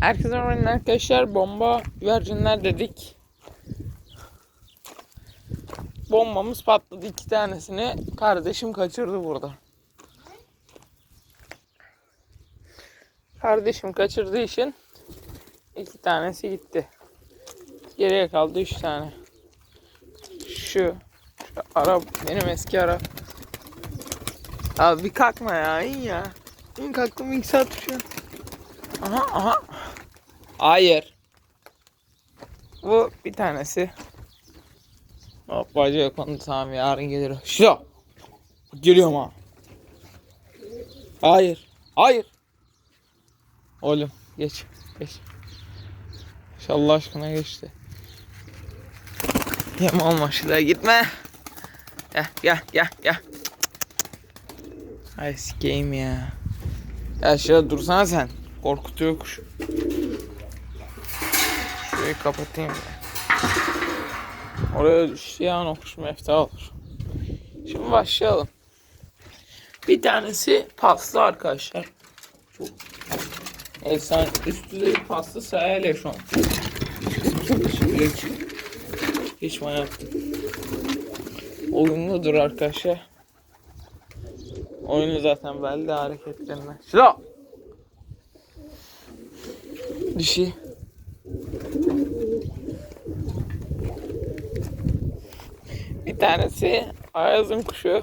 Herkese merhaba arkadaşlar. Bomba güvercinler dedik. Bombamız patladı. iki tanesini kardeşim kaçırdı burada. Kardeşim kaçırdığı için iki tanesi gitti. Geriye kaldı üç tane. Şu, şu Arap benim eski Arap. Abi bir kalkma ya in ya. İn kalktım ilk saat. Aha aha. Hayır. Bu bir tanesi. Hop bacı yok onu tamam yarın gelir. Şu. Geliyorum ha. Hayır. Hayır. Oğlum geç. Geç. İnşallah aşkına geçti. Yem olma şuraya gitme. Gel gel gel gel. Ay sikeyim ya. Ya şuraya dursana sen. Korkutuyor kuş. Şurayı kapatayım. Oraya düştüğü an o kuş mefta olur. Şimdi başlayalım. Bir tanesi paslı arkadaşlar. Çok efsane üst düzey paslı sayayla şu an. Geç. Hiç yaptım. Oyunludur arkadaşlar. Oyunu zaten belli hareketlerinden. Şurada. Dişi. Bir tanesi Ayaz'ın kuşu.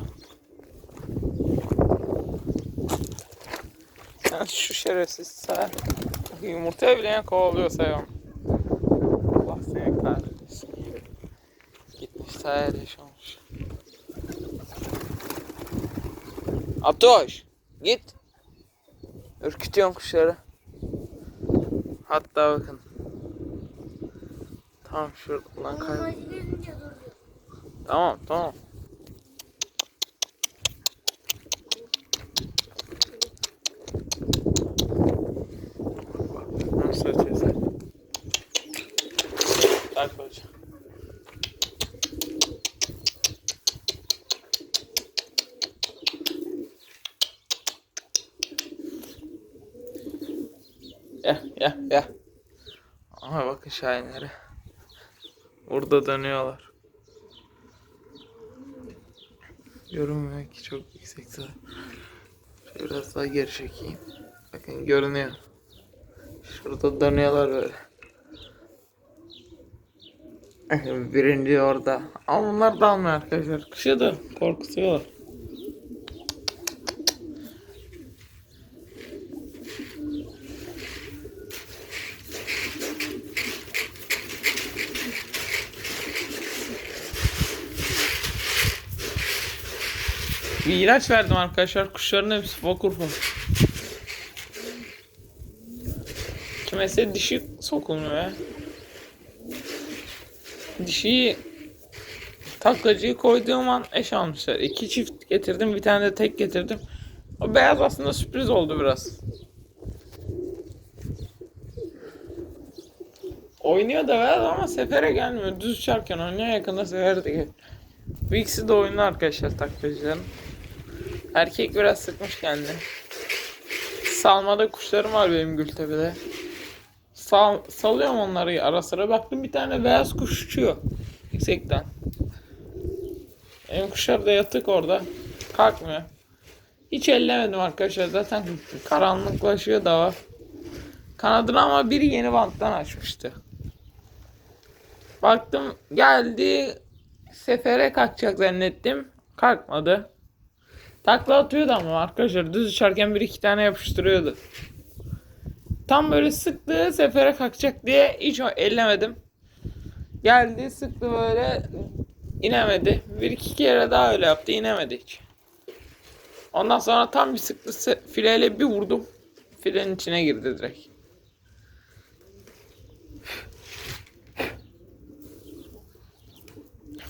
Yani şu şerefsiz sağ yumurtaya bile kovalıyor sayıyorum. Allah seni kahretsin. Gitmiş sahaya yaşamış. Atoş git. Ürkütüyorum kuşları. Hatta bakın. Tam şuradan kay. Tamam tamam. Nasıl ötesi? Tak hocam. Ya ya ya. Aha bakın şahinlere. Burada dönüyorlar. Görünmüyor ki çok yüksek. Şöyle biraz daha geri çekeyim. Bakın görünüyor. Şurada dönüyorlar böyle. Birinci orada. Ama bunlar dalmıyor arkadaşlar. Kışa da korkutuyorlar. Bir ilaç verdim arkadaşlar. Kuşların hepsi fokur fokur. Kümese dişi sokulmuyor ya. Dişiyi taklacıyı koyduğum an eş almışlar. İki çift getirdim. Bir tane de tek getirdim. O beyaz aslında sürpriz oldu biraz. Oynuyor da beyaz ama sefere gelmiyor. Düz uçarken oynuyor. Yakında sefere de gel. Bu ikisi de oyunlu arkadaşlar taklacıların. Erkek biraz sıkmış kendini. Salmada kuşlarım var benim Gültepe'de. Sal, salıyorum onları ara sıra. Baktım bir tane beyaz kuş uçuyor. Yüksekten. Benim kuşlar da yatık orada. Kalkmıyor. Hiç ellemedim arkadaşlar. Zaten karanlıklaşıyor da var. Kanadını ama biri yeni banttan açmıştı. Baktım geldi. Sefere kalkacak zannettim. Kalkmadı. Takla atıyordu ama arkadaşlar düz uçarken bir iki tane yapıştırıyordu. Tam böyle sıktı sefere kalkacak diye hiç ellemedim. Geldi sıktı böyle inemedi. Bir iki kere daha öyle yaptı inemedi hiç. Ondan sonra tam bir sıktı fileyle bir vurdum. Filenin içine girdi direkt.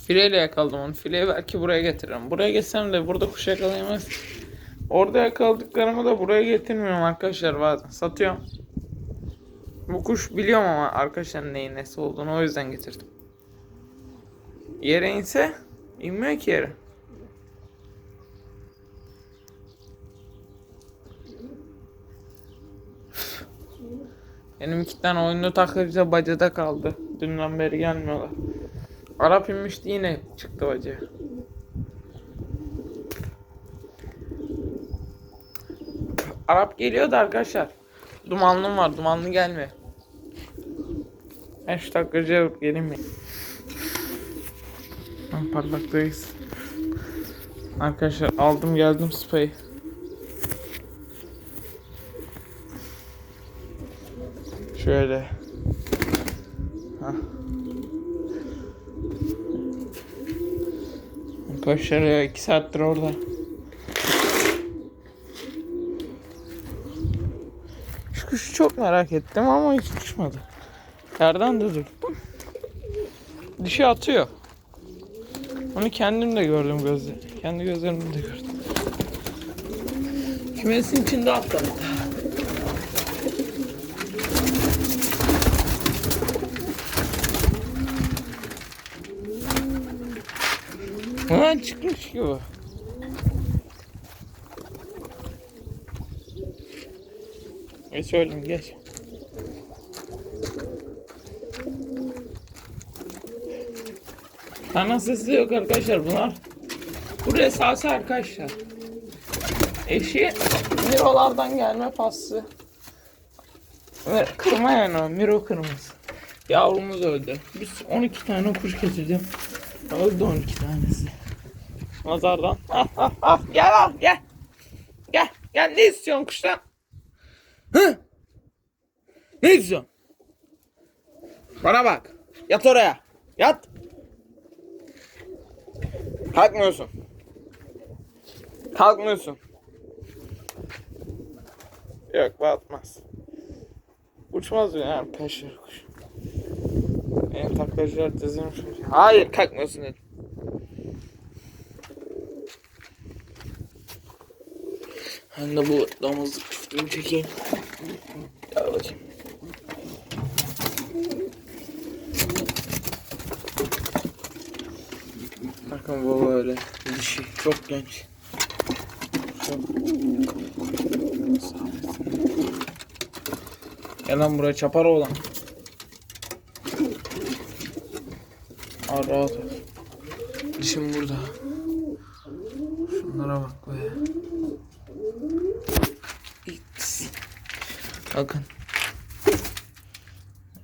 Fileyle yakaladım onu. Fileyi belki buraya getiririm. Buraya getsem de burada kuş yakalayamaz. Orada yakaladıklarımı da buraya getirmiyorum arkadaşlar bazen. Satıyorum. Bu kuş biliyorum ama arkadaşlar neyin nesi olduğunu o yüzden getirdim. Yere inse inmiyor ki yere. Benim iki tane oyunlu takırca bacada kaldı. Dünden beri gelmiyorlar. Arap inmişti yine çıktı bacaya. Arap geliyordu arkadaşlar. Dumanlım var. Dumanlı gelme. Ben şu takırcıya alıp geleyim mi? Ben parlaktayız. Arkadaşlar aldım geldim spayı. Şöyle. Hah. Arkadaşlar ya 2 saattir orada. Şu kuşu çok merak ettim ama hiç uçmadı. Yerden de durdum. Dişi atıyor. Onu kendim de gördüm gözle. Kendi gözlerimle de gördüm. Kümesin içinde atladı. Hemen çıkmış gibi. Geç oğlum geç. Ana sesi yok arkadaşlar bunlar. Buraya salsa arkadaşlar. Eşi Miro'lardan gelme. Ve kırma yani o Miro kırmızı. Yavrumuz öldü. Biz 12 tane kuş getirdim. Öldü 12 tanesi. Nazardan. Ah ah ah gel al gel. Gel gel ne istiyorsun kuştan? Hı? Ne istiyorsun? Bana bak. Yat oraya. Yat. Kalkmıyorsun. Kalkmıyorsun. Yok batmaz. Uçmaz yani taşır kuş. Benim taklacılar dizilmiş. Hayır kalkmıyorsun dedim. Ben de bu damızlık çiftliğimi çekeyim. Gel bakayım. Bakın bu böyle dişi çok genç. Çok... Gel lan buraya çapar oğlan. Aa, rahat ol. Dişim burada. Şunlara bak be. İt. Bakın.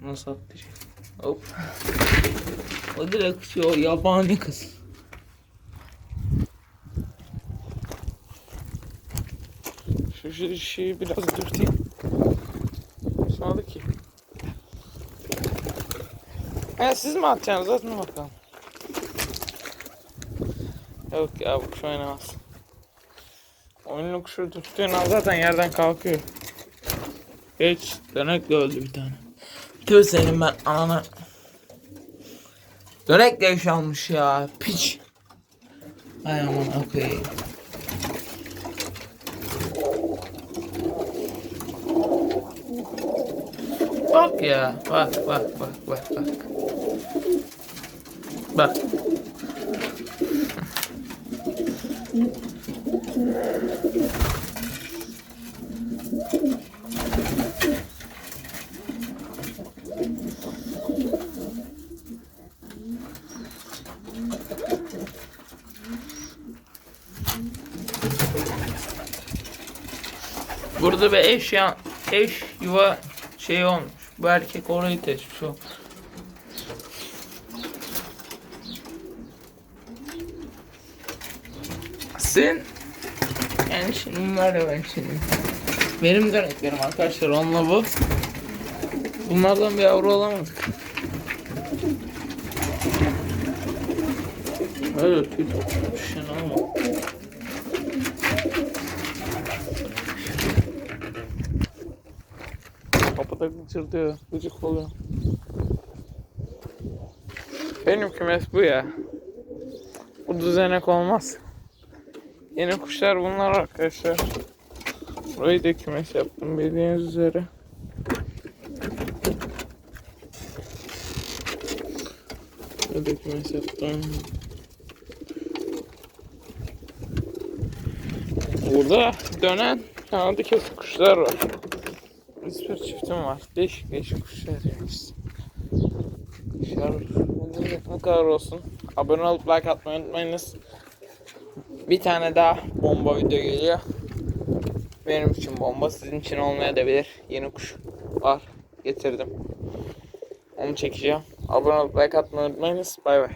Nasıl atlayacak? Hop. O direkt şey o yabani kız. Şu şu şeyi biraz dürteyim. Uçmadı Ha siz mi atacaksınız? Atın bakalım. Yok ya bu kuş oynamaz. Oyunlu kuşu tuttuğun an zaten yerden kalkıyor. Geç. Dönekle öldü bir tane. Tüh senin ben anana. Dönekle yaşanmış ya. Piç. Ay aman okey. Bak ya. Bak bak bak bak bak. Bak. Burada bir eş ya eş yuva şey olmuş. Bu erkek orayı teşmiş o. Sen yani şimdi var ya ben şimdi. Benim döneklerim arkadaşlar onunla bu. Bunlardan bir yavru alamadık. Öyle tüy düşen ama. Kapıda gıcırdıyor. Gıcık oluyor. Benim kümes bu ya. Bu düzenek olmaz. Yeni kuşlar bunlar arkadaşlar. Burayı da kümes yaptım bildiğiniz üzere. Burayı da kümes yaptım. Burada dönen kanadı kesik kuşlar var. Whisper çiftim var. Değişik değişik kuşlar. Kuşlar bugün bu kadar olsun. Abone olup like atmayı unutmayınız. Bir tane daha bomba video geliyor. Benim için bomba sizin için olmayabilir. Yeni kuş var. Getirdim. Onu çekeceğim. Abone olup like atmayı unutmayınız. Bay bay.